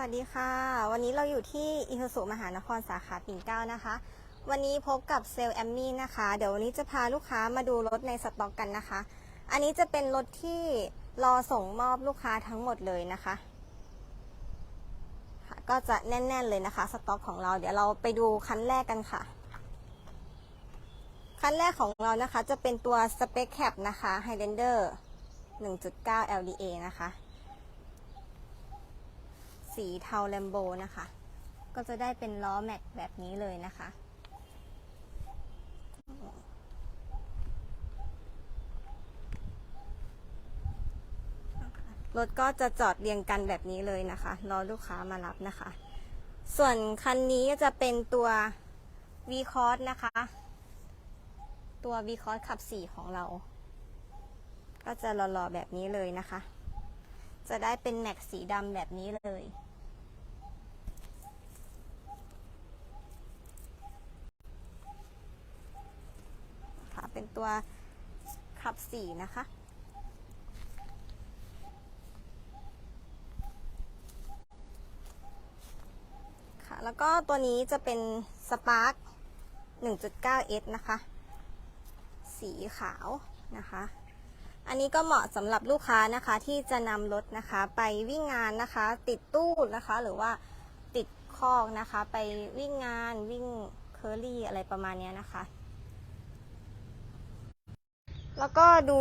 วัสดีค่ะ วันนี้เราอยู่ที่อิฮสุมหานครสาขาปิ่นเกล้านะคะ วันนี้พบกับเซลล์แอมมี่นะคะ เดี๋ยววันนี้จะพาลูกค้ามาดูรถในสต็อกกันนะคะ อันนี้จะเป็นรถที่รอส่งมอบลูกค้าทั้งหมดเลยนะคะค่ะก็จะแน่น ๆเลยนะคะสต็อกของเราเดี๋ยวเราไปดูคันแรกกันค่ะ คันแรกของเรานะคะจะเป็นตัว Spec Cap นะคะ Highlander 1.9 LDA นะคะ สีเทาแลมโบนะคะ ก็จะได้เป็นล้อแม็กแบบนี้เลยนะคะ รถก็จะจอดเรียงกันแบบนี้เลยนะคะ รอลูกค้ามารับนะคะ ส่วนคันนี้จะเป็นตัว v c o s นะคะ ตัว v c o s ขับ 4 ของเรา ก็จะหล่อๆแบบนี้เลยนะคะ จะได้เป็นแม็กสีดำแบบนี้เลย ค่ะ เป็นตัวขับสีนะคะ ค่ะ แล้วก็ตัวนี้จะเป็น Spark 1.9S นะคะ สีขาวนะคะ อันนี้ก็เหมาะสำหรับลูกค้านะคะที่จะนำรถนะคะไปวิ่งงานนะคะ ติดตู้นะคะ หรือว่าติดคอกนะคะ ไปวิ่งงานวิ่งเคอรี่อะไรประมาณนี้นะคะ แล้วก็ดู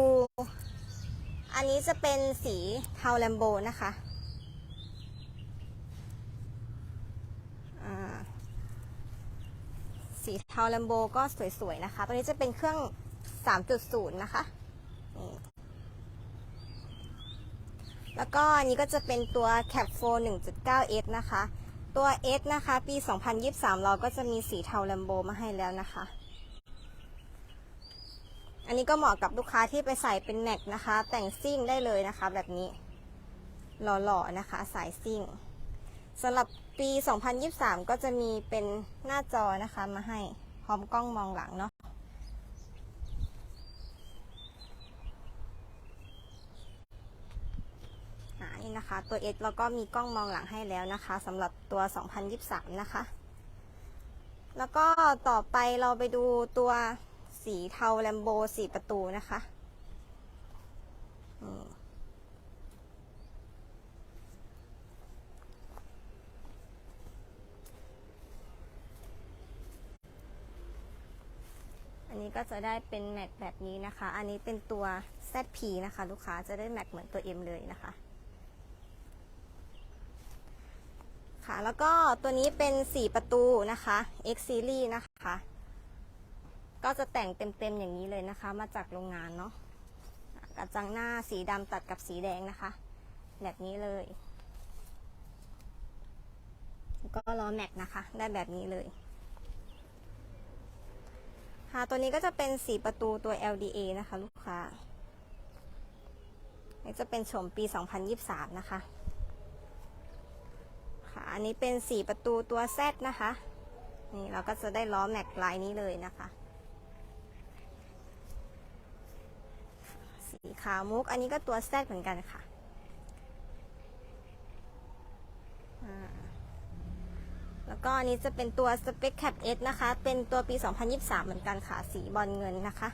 อันนี้จะเป็นสีเทาแลมโบนะคะสีเทาแลมโบก็สวยๆนะคะ ตัวนี้จะเป็นเครื่อง 3.0 นะคะนี่ แล้วก็อันนี้ก็จะเป็นตัว Cap 4 1.9S นะคะ ตัว S นะคะ ปี 2023 เราก็จะมีสีเทาแลมโบมาให้แล้วนะคะ อันนี้ก็เหมาะกับลูกค้าที่ไปใส่เป็นแม็กนะคะ แต่งซิ่งได้เลยนะคะ แบบนี้หล่อๆนะคะ สายซิ่งสำหรับปี 2023 ก็จะมีเป็นหน้าจอนะคะมาให้พร้อมกล้องมองหลังเนาะ อ่า นะคะ ตัว S แล้วก็มีกล้องมองหลังให้แล้วนะคะสำหรับตัว 2023 นะคะ แล้วก็ต่อไปเราไปดูตัวสีเทาแลมโบสีประตูนะคะอันนี้ก็จะได้เป็นแม็กแบบนี้นะคะ อันนี้เป็นตัว ZP นะคะ ลูกค้าจะได้แม็กเหมือนตัว M เลยนะคะ ค่ะ แล้วก็ตัวนี้เป็น 4 ประตูนะคะ X Series นะคะ ก็จะแต่งเต็มๆอย่างนี้เลยนะคะ มาจากโรงงานเนาะกระจังหน้าสีดำตัดกับสีแดงนะคะ แบบนี้เลยก็ล้อแม็กนะคะ ได้แบบนี้เลยค่ะตัวนี้ก็จะเป็น4ประตูตัว LDA นะคะ ลูกค้านี่จะเป็นโฉมปี 2023 นะคะคะ อันนี้เป็น4ประตูตัว Z นะคะ นี่เราก็จะได้ล้อแม็กลายนี้เลยนะคะ สีขาวมุก อันนี้ก็ตัว Z เหมือนกันค่ะแล้วก็อันนี้จะเป็นตัว Spec Cap S นะคะ เป็นตัวปี 2023 เหมือนกันค่ะ สีบอลเงินนะคะ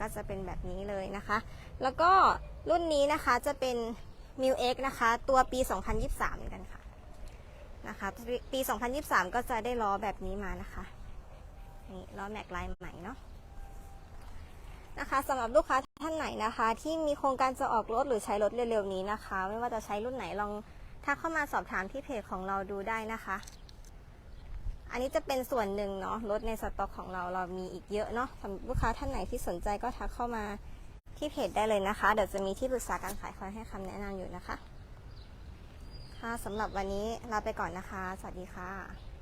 ก็จะเป็นแบบนี้เลยนะคะ แล้วก็รุ่นนี้นะคะจะเป็น m i l X นะคะ ตัวปี 2023 เหมือนกันค่ะนะคะปี 2023 ก็จะได้ล้อแบบนี้มานะคะ นี่ล้อแม็กลายใหม่เนาะนะคะสำหรับลูกค้าท่านไหนนะคะ ที่มีโครงการจะออกรถหรือใช้รถเร็วๆนี้นะคะ ไม่ว่าจะใช้รุ่นไหนลองทักเข้ามาสอบถามที่เพจของเราดูได้นะคะ อันนี้จะเป็นส่วนหนึ่งเนาะรถในสต็อกของเราเรามีอีกเยอะเนาะสำหรับลูกค้าท่านไหนที่สนใจก็ทักเข้ามา ที่เพจได้เลยนะคะ เดี๋ยวจะมีที่ปรึกษาการขายคอยให้คำแนะนำอยู่นะคะ ค่ะสำหรับวันนี้ลาไปก่อนนะคะ สวัสดีค่ะ